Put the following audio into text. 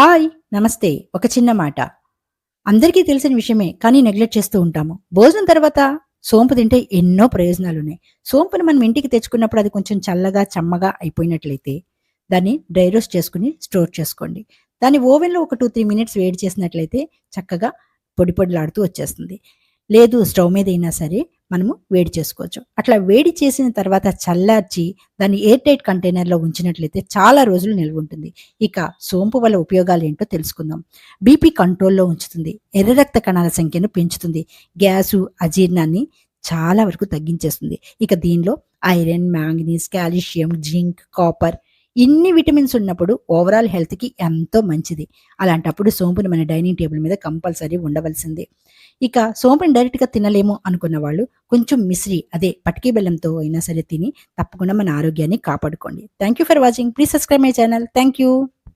Hi నమస్తే. ఒక చిన్న మాట. అందరికీ తెలిసిన విషయమే కానీ నెగ్లెక్ట్ చేస్తూ ఉంటాము. భోజనం తర్వాత సోంపు తింటే ఎన్నో ప్రయోజనాలు ఉన్నాయి సోంపుని మనం ఇంటికి తెచ్చుకున్నప్పుడు అది కొంచెం చల్లగా చమ్మగా అయిపోయినట్లయితే దాన్ని డ్రై రోస్ట్ చేసుకుని స్టోర్ చేసుకోండి. దాన్ని ఓవెన్లో ఒక టూ త్రీ మినిట్స్ వేడి చేసినట్లయితే చక్కగా పొడి పొడిలాడుతూ వచ్చేస్తుంది. లేదు స్టవ్ మీద అయినా సరే మనము వేడి చేసుకోవచ్చు. అట్లా వేడి చేసిన తర్వాత చల్లార్చి దాన్ని ఎయిర్ టైట్ కంటైనర్లో ఉంచినట్లయితే చాలా రోజులు నిల్వ ఉంటుంది. ఇక సోంపు వల్ల ఉపయోగాలు ఏంటో తెలుసుకుందాం. బీపీ కంట్రోల్లో ఉంచుతుంది. ఎర్ర రక్త కణాల సంఖ్యను పెంచుతుంది. గ్యాసు అజీర్ణాన్ని చాలా వరకు తగ్గించేస్తుంది. ఇక దీనిలో iron manganese calcium zinc copper ఇన్ని విటమిన్స్ ఉన్నప్పుడు ఓవరాల్ హెల్త్కి ఎంతో మంచిది. అలాంటప్పుడు సోంపుని మన డైనింగ్ టేబుల్ మీద కంపల్సరీ ఉండవలసిందే. ఇక సోంపుని డైరెక్ట్గా తినలేము అనుకున్న వాళ్ళు కొంచెం మిశ్రి అదే పటికీ బెల్లంతో అయినా సరే తిని తప్పకుండా మన ఆరోగ్యాన్ని కాపాడుకోండి. Thank you for watching please subscribe my channel thank you